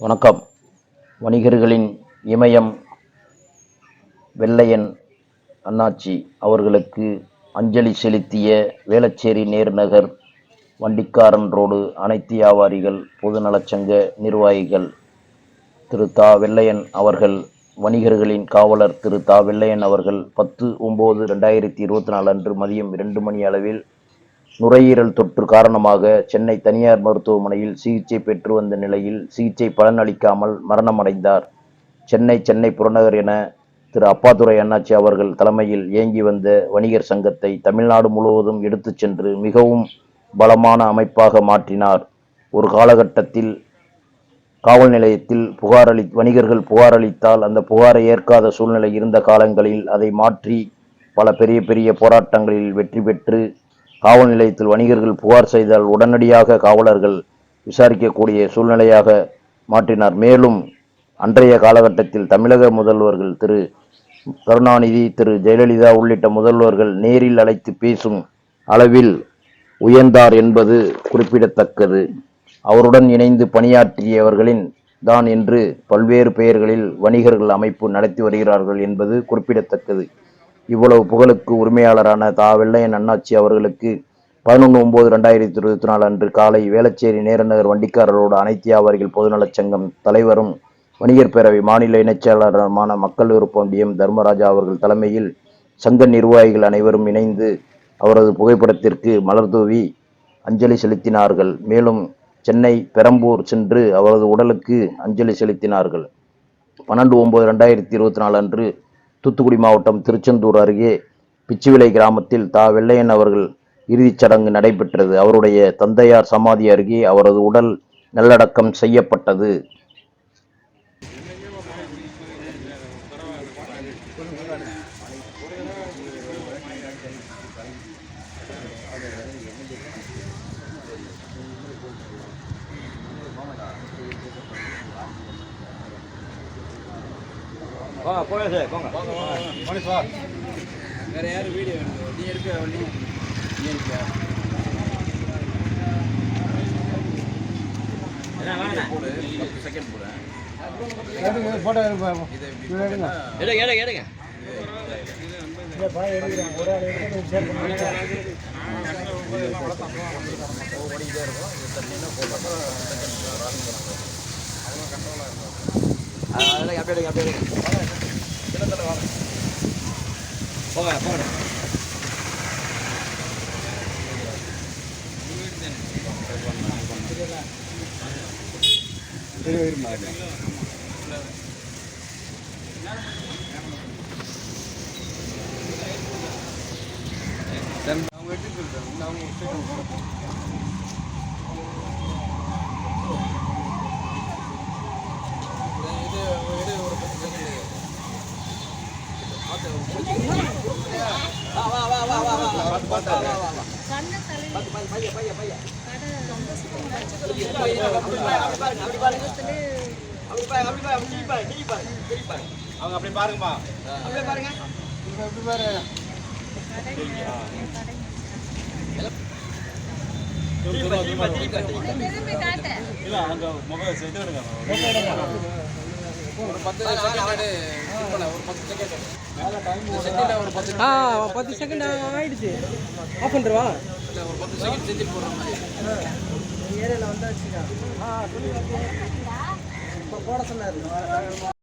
வணக்கம். வணிகர்களின் இமயம் வெள்ளையன் அண்ணாச்சி அவர்களுக்கு அஞ்சலி செலுத்திய வேளச்சேரி நேருநகர் வண்டிக்காரன் ரோடு அனைத்து வியாபாரிகள் பொதுநலச்சங்க நிர்வாகிகள் திரு. தா. வெள்ளையன் அவர்கள் வணிகர்களின் காவலர் திரு. தா. வெள்ளையன் அவர்கள் பத்து ஒம்பது ரெண்டாயிரத்தி இருபத்தி நாலு அன்று மதியம் இரண்டு மணி அளவில் நுரையீரல் தொற்று காரணமாக சென்னை தனியார் மருத்துவமனையில் சிகிச்சை பெற்று வந்த நிலையில் சிகிச்சை பலனளிக்காமல் மரணமடைந்தார். சென்னை சென்னை புறநகர் என திரு அப்பாதுரை அண்ணாச்சி அவர்கள் தலைமையில் இயங்கி வந்த வணிகர் சங்கத்தை தமிழ்நாடு முழுவதும் எடுத்துச் சென்று மிகவும் பலமான அமைப்பாக மாற்றினார். ஒரு காலகட்டத்தில் காவல் நிலையத்தில் புகார் அளி வணிகர்கள் புகார் அளித்தால் அந்த புகாரை ஏற்காத சூழ்நிலை இருந்த காலங்களில் அதை மாற்றி பல பெரிய பெரிய போராட்டங்களில் வெற்றி பெற்று காவல் நிலையத்தில் வணிகர்கள் புகார் செய்தால் உடனடியாக காவலர்கள் விசாரிக்கக்கூடிய சூழ்நிலையாக மாற்றினார். மேலும் அன்றைய காலகட்டத்தில் தமிழக முதல்வர்கள் திரு கருணாநிதி திரு ஜெயலலிதா உள்ளிட்ட முதல்வர்கள் நேரில் அழைத்து பேசும் அளவில் உயர்ந்தார் என்பது குறிப்பிடத்தக்கது. அவருடன் இணைந்து பணியாற்றியவர்களின் தான் என்று பல்வேறு பெயர்களில் வணிகர்கள் அமைப்பு நடத்தி வருகிறார்கள் என்பது குறிப்பிடத்தக்கது. இவ்வளவு புகழுக்கு உரிமையாளரான தா. வெள்ளையன் அண்ணாச்சி அவர்களுக்கு பதினொன்று ஒம்பது ரெண்டாயிரத்தி இருபத்தி நாலு அன்று காலை வேளச்சேரி நேரநகர் வண்டிக்காரரோடு அனைத்து வியாபாரிகள் பொதுநலச் சங்கம் தலைவரும் வணிகர் பேரவை மாநில இணைச்சாளருமான மக்கள் விருப்பம் டி எம் தர்மராஜா அவர்கள் தலைமையில் சங்க நிர்வாகிகள் அனைவரும் இணைந்து அவரது புகைப்படத்திற்கு மலர் தூவி அஞ்சலி செலுத்தினார்கள். மேலும் சென்னை பெரம்பூர் சென்று அவரது உடலுக்கு அஞ்சலி செலுத்தினார்கள். பன்னெண்டு ஒம்பது ரெண்டாயிரத்தி இருபத்தி நாலு அன்று தூத்துக்குடி மாவட்டம் திருச்செந்தூர் அருகே பிச்சுவிலை கிராமத்தில் தா வெள்ளையன் அவர்கள் இறுதிச் சடங்கு நடைபெற்றது. அவருடைய தந்தையார் சமாதி அருகே அவரது உடல் நல்லடக்கம் செய்யப்பட்டது. போங்க போங்க சார் போங்க வேற யாரும் வீடியோ வேணும் நீ எடுக்க வண்டி நீ எடுக்க என்ன வாங்க போடு பத்து செகண்ட் போடு போட்டோ எடுங்க எடுங்க எடுங்க ஓடிக்கிட்டே இருக்கும் இது தண்ணினா போடலாம் அதெல்லாம் அப்படியே எடுங்க அப்படியே எடுங்க போங்க போங்க அவங்க எடுத்துட்டு இருக்காங்க அவங்க இது இது ஒரு பத்து செகண்ட் வா வா வா வா வா வா பார்த்து பார்த்து வா வா வா கண்ணத்தலை பைய பைய பைய கடை சந்தோஷம் நட்சத்திரம் அப்படி பாருங்க அப்படி பாருங்க அப்படி பாருங்க அப்படி பாருங்க அப்படி திருப்பி பாருங்க திருப்பி பாருங்க திருப்பி பாருங்க அவங்க அப்படி பாருங்கம்மா அப்படியே பாருங்க எப்படி பாரு இல்ல அங்க மொபைல் இது எடுங்க. ஒரு பத்து செகண்ட் ஆ பத்து செகண்ட் ஆயிடுச்சு. ஆஃப் பண்ணுறவா ஒரு பத்து செகண்ட் செஞ்சு போடுற மாதிரி. ஏரியாவில் வந்தாச்சுக்கா ஆ இப்போ போட சொன்னார்.